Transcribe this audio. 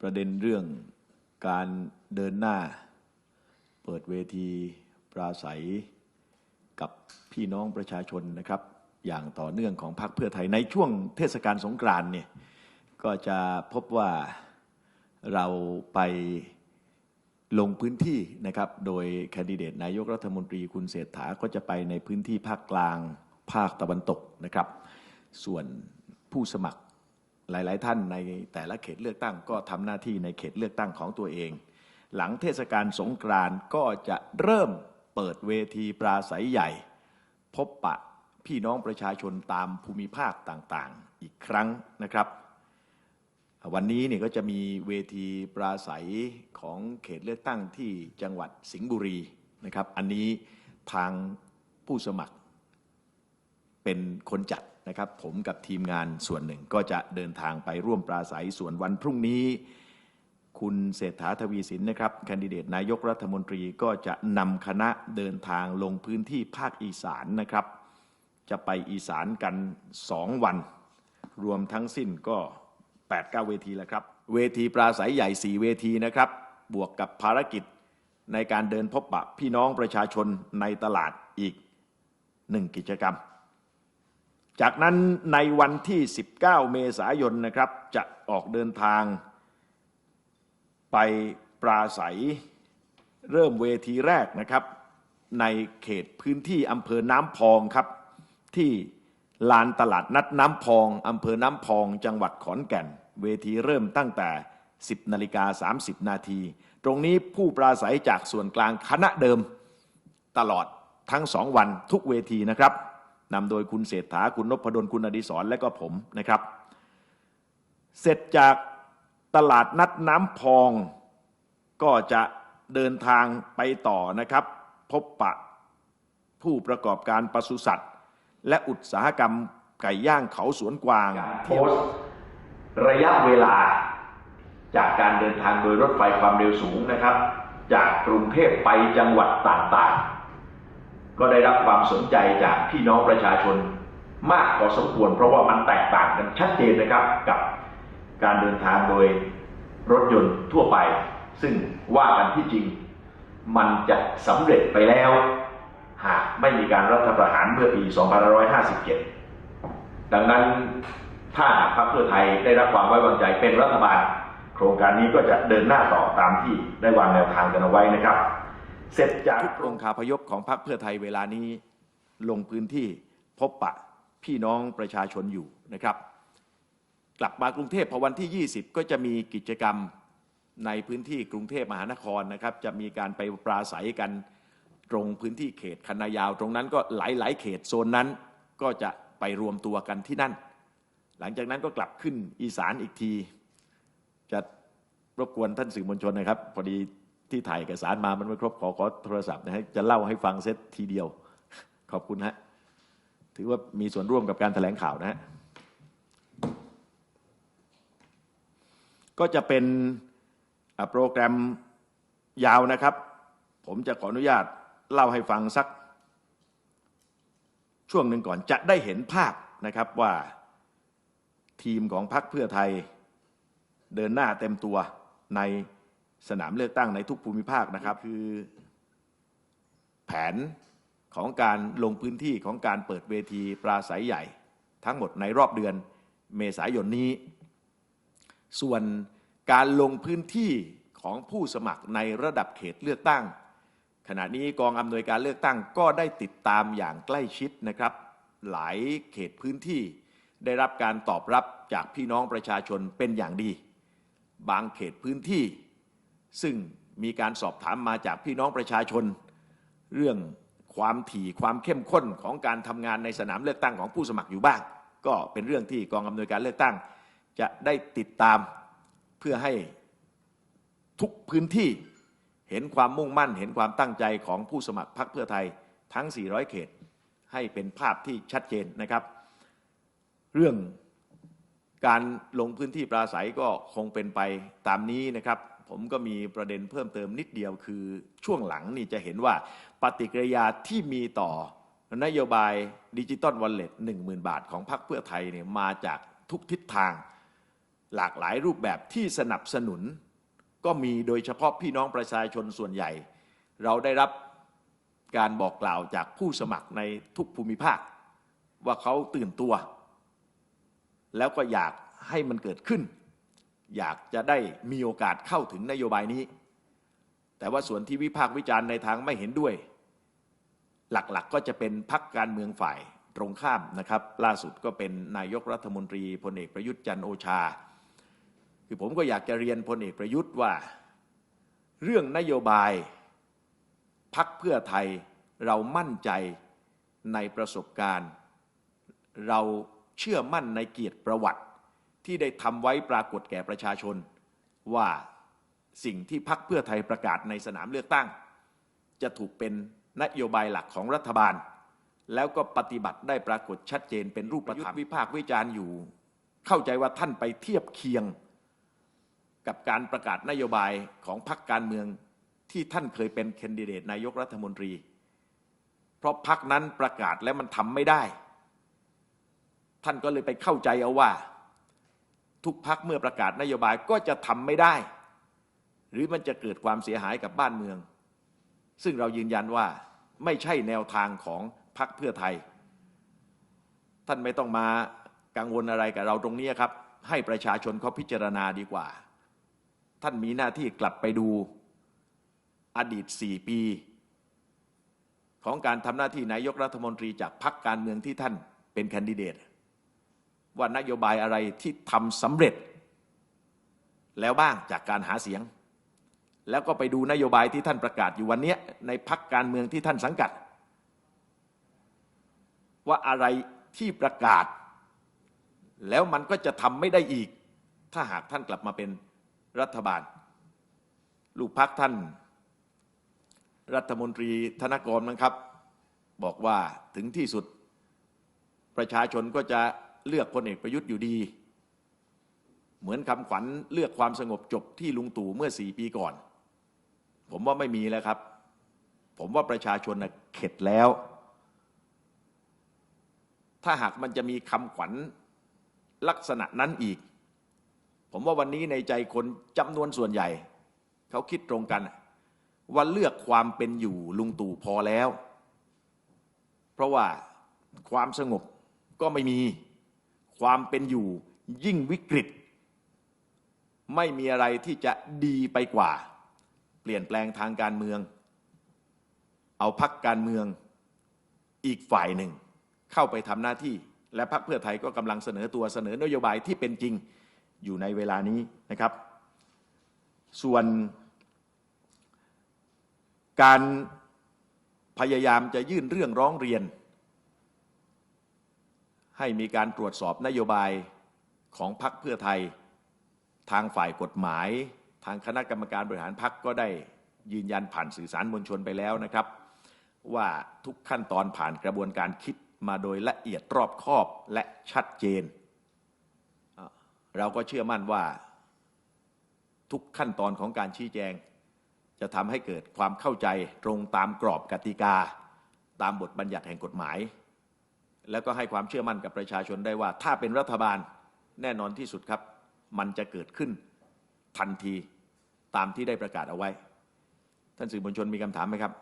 ประเด็นเรื่องการเดินหน้า เปิดเวทีปราศัยกับพี่น้องประชาชนนะครับ อย่างต่อเนื่องของพรรคเพื่อไทยในช่วงเทศกาลสงกรานต์เนี่ยก็จะพบว่าเราไปลงพื้นที่นะครับ โดยแคนดิเดตนายกรัฐมนตรีคุณเศรษฐาก็จะไปในพื้นที่ภาคกลางภาคตะวันตกนะครับ ส่วนผู้สมัคร หลาย ๆ ท่านในแต่ละเขตเลือกตั้งก็ทำหน้าที่ในเขตเลือกตั้งของตัวเอง หลังเทศกาลสงกรานต์ก็จะเริ่มเปิดเวทีปราศัยใหญ่ พบปะพี่น้องประชาชนตามภูมิภาคต่าง ๆ อีกครั้งนะครับ วันนี้เนี่ยก็จะมีเวทีปราศัยของเขตเลือกตั้งที่จังหวัดสิงห์บุรีนะครับ อันนี้ทางผู้สมัครเป็นคนจัด นะครับ ผมกับทีมงานส่วนหนึ่งก็จะเดินทางไปร่วมปราศัยส่วนวันพรุ่งนี้ คุณเศรษฐาทวีสินนะครับแคนดิเดตนายกรัฐมนตรีก็จะนำคณะเดินทางลงพื้นที่ภาคอีสานนะครับ จะไปอีสานกันสองวัน รวมทั้งสิ้นก็ 8 9 เวทีแล้วครับ เวทีปราศัยใหญ่ 4 เวทีนะครับ บวกกับภารกิจในการเดินพบปะพี่น้องประชาชนในตลาดอีกหนึ่งกิจกรรม จากนั้นในวันที่ 19 เมษายนนะครับจะออกเดินทางไปปราศัยเริ่มเวทีแรกนะครับ ในเขตพื้นที่อำเภอน้ำพองครับ ที่ลานตลาดนัดน้ำพองอำเภอน้ำพอง จังหวัดขอนแก่น เวทีเริ่มตั้งแต่ 10นาฬิกา30 นาที ตรงนี้ผู้ปราศัยจากส่วนกลางคณะเดิมตลอดทั้งสองวันทุกเวทีนะครับ นำโดยคุณเศรษฐาคุณนพดลคุณอดิศรและก็ผมนะครับ เสร็จจากตลาดนัดน้ำพองก็จะเดินทางไปต่อนะครับ พบปะผู้ประกอบการปศุสัตว์ และอุตสาหกรรมไก่ย่างเขาสวนกวางโพสระยะเวลาจากการเดินทางโดยรถไฟความเร็วสูงนะครับ จากกรุงเทพไปจังหวัดต่างๆ ก็ได้รับความสนใจจากพี่น้องประชาชนมากพอสมควร เพราะว่ามันแตกต่างกันชัดเจนนะครับกับการเดินทางโดยรถยนต์ทั่วไป ซึ่งว่ากันที่จริง มันจะสำเร็จไปแล้ว หากไม่มีการรัฐประหารเมื่อปี 2557 ดังนั้นถ้าหากพรรคเพื่อไทยได้รับความไว้วางใจเป็นรัฐบาล โครงการนี้ก็จะเดินหน้าต่อตามที่ได้วางแนวทางกันเอาไว้นะครับ เสร็จจากทุกองคาพยพของพรรคเพื่อไทยเวลานี้ลงพื้นที่พบปะพี่น้องประชาชนอยู่นะครับ กลับมากรุงเทพพอวันที่ 20 ก็จะมีกิจกรรมในพื้นที่กรุงเทพมหานครนะครับ จะมีการไปปราศัยกันตรงพื้นที่เขตคณะยาว ตรงนั้นก็หลายๆเขตโซนนั้นก็จะไปรวมตัวกันที่นั่น หลังจากนั้นก็กลับขึ้นอีสานอีกที จะรบกวนท่านสื่อมวลชนนะครับ พอดี ที่ถ่ายเอกสารมามันไม่ครบขอขอโทรศัพท์นะฮะจะเล่าให้ฟังเซตทีเดียว ขอบคุณฮะถือว่ามีส่วนร่วมกับการแถลงข่าวนะฮะก็จะเป็นโปรแกรมยาวนะครับ ผมจะขออนุญาตเล่าให้ฟังสัก ช่วงหนึ่งก่อนจะได้เห็นภาพนะครับว่าทีมของพรรคเพื่อไทยเดินหน้าเต็มตัวใน สนามเลือกตั้งในทุกภูมิภาคนะครับ คือแผนของการลงพื้นที่ของการเปิดเวทีปราศัยใหญ่ ทั้งหมดในรอบเดือนเมษายนนี้ ส่วนการลงพื้นที่ของผู้สมัครในระดับเขตเลือกตั้ง ขณะนี้กองอำนวยการเลือกตั้งก็ได้ติดตามอย่างใกล้ชิดนะครับ หลายเขตพื้นที่ได้รับการตอบรับจากพี่น้องประชาชนเป็นอย่างดี บางเขตพื้นที่ ซึ่งมีการสอบถามมาจากพี่น้องประชาชน เรื่องความถี่ความเข้มข้นของการทำงานในสนามเลือกตั้งของผู้สมัครอยู่บ้าง ก็เป็นเรื่องที่กองอำนวยการเลือกตั้ง จะได้ติดตามเพื่อให้ทุกพื้นที่เห็นความมุ่งมั่น เห็นความตั้งใจของผู้สมัครพรรคเพื่อไทยทั้ง 400 เขต ให้เป็นภาพที่ชัดเจนนะครับ เรื่องการลงพื้นที่ปราศัยก็คงเป็นไปตามนี้นะครับ ผมก็มีประเด็นเพิ่มเติมนิดเดียวคือช่วงหลังนี่จะเห็นว่าปฏิกิริยาที่มีต่อนโยบายดิจิตอลวอลเล็ตหนึ่งหมื่นบาทของพรรคเพื่อไทยเนี่ยมาจากทุกทิศทาง หลากหลายรูปแบบที่สนับสนุน ก็มีโดยเฉพาะพี่น้องประชาชนส่วนใหญ่ เราได้รับการบอกกล่าวจากผู้สมัครในทุกภูมิภาค ว่าเขาตื่นตัว แล้วก็อยากให้มันเกิดขึ้น อยากจะได้มีโอกาสเข้าถึงนโยบายนี้ แต่ว่าส่วนที่วิพากษ์วิจารณ์ในทางไม่เห็นด้วย หลักๆก็จะเป็นพักการเมืองฝ่ายตรงข้ามนะครับ ล่าสุดก็เป็นนายกรัฐมนตรีพลเอกประยุทธ์จันทร์โอชา คือผมก็อยากจะเรียนพลเอกประยุทธ์ว่า เรื่องนโยบายพักเพื่อไทยเรามั่นใจในประสบการณ์ เราเชื่อมั่นในเกียรติประวัติ ที่ได้ทำไว้ปรากฏแก่ประชาชน ว่าสิ่งที่พักเพื่อไทยประกาศในสนามเลือกตั้ง จะถูกเป็นนโยบายหลักของรัฐบาล แล้วก็ปฏิบัติได้ปรากฏชัดเจนเป็นรูปธรรมวิพากษ์วิจารณ์อยู่ เข้าใจว่าท่านไปเทียบเคียง กับการประกาศนโยบายของพรรคการเมืองที่ท่านเคยเป็นแคนดิเดตนายกรัฐมนตรี เพราะพรรคนั้นประกาศแล้วมันทำไม่ได้ ท่านก็เลยไปเข้าใจเอาว่า ทุกพักเมื่อประกาศนโยบายก็จะทำไม่ได้ หรือมันจะเกิดความเสียหายกับบ้านเมือง ซึ่งเรายืนยันว่าไม่ใช่แนวทางของพรรคเพื่อไทย ท่านไม่ต้องมากังวลอะไรกับเราตรงนี้ครับ ให้ประชาชนเขาพิจารณาดีกว่า ท่านมีหน้าที่กลับไปดูอดีต 4 ปี ของการทำหน้าที่นายกรัฐมนตรีจากพรรคการเมืองที่ท่านเป็นแคนดิเดต ว่านโยบายอะไรที่ทำสำเร็จ แล้วบ้างจากการหาเสียง แล้วก็ไปดูนโยบายที่ท่านประกาศอยู่วันนี้ในพักการเมืองที่ท่านสังกัด ว่าอะไรที่ประกาศ แล้วมันก็จะทำไม่ได้อีก ถ้าหากท่านกลับมาเป็นรัฐบาล ลูกพักท่าน รัฐมนตรีธนกรมั้งครับ บอกว่าถึงที่สุดประชาชนก็จะ เลือกพลเอกประยุทธ์อยู่ดี เหมือนคำขวัญเลือกความสงบจบที่ลุงตู่เมื่อสี่ปีก่อน ผมว่าไม่มีแล้วครับ ผมว่าประชาชนนะเข็ดแล้ว ถ้าหากมันจะมีคำขวัญลักษณะนั้นอีก ผมว่าวันนี้ในใจคนจำนวนส่วนใหญ่ เขาคิดตรงกัน ว่าเลือกความเป็นอยู่ลุงตู่พอแล้ว เพราะว่าความสงบก็ไม่มี ความเป็นอยู่ยิ่งวิกฤต ไม่มีอะไรที่จะดีไปกว่า เปลี่ยนแปลงทางการเมือง เอาพักการเมืองอีกฝ่ายหนึ่ง เข้าไปทำหน้าที่ และพักเพื่อไทยก็กำลังเสนอตัวเสนอนโยบายที่เป็นจริงอยู่ในเวลานี้นะครับ ส่วนการพยายามจะยื่นเรื่องร้องเรียน ให้มีการตรวจสอบนโยบายของพรรคเพื่อไทย ทางฝ่ายกฎหมาย ทางคณะกรรมการบริหารพรรคก็ได้ยืนยันผ่านสื่อสารมวลชนไปแล้วนะครับ ว่าทุกขั้นตอนผ่านกระบวนการคิดมาโดยละเอียดรอบคอบและชัดเจน เราก็เชื่อมั่นว่า ทุกขั้นตอนของการชี้แจง จะทำให้เกิดความเข้าใจตรงตามกรอบกติกา ตามบทบัญญัติแห่งกฎหมาย แล้วก็ให้ความเชื่อมั่นกับประชาชนได้ว่า ถ้าเป็นรัฐบาลแน่นอนที่สุดครับ มันจะเกิดขึ้นทันทีตามที่ได้ประกาศเอาไว้ ท่านสื่อมวลชนมีคำถามไหมครับ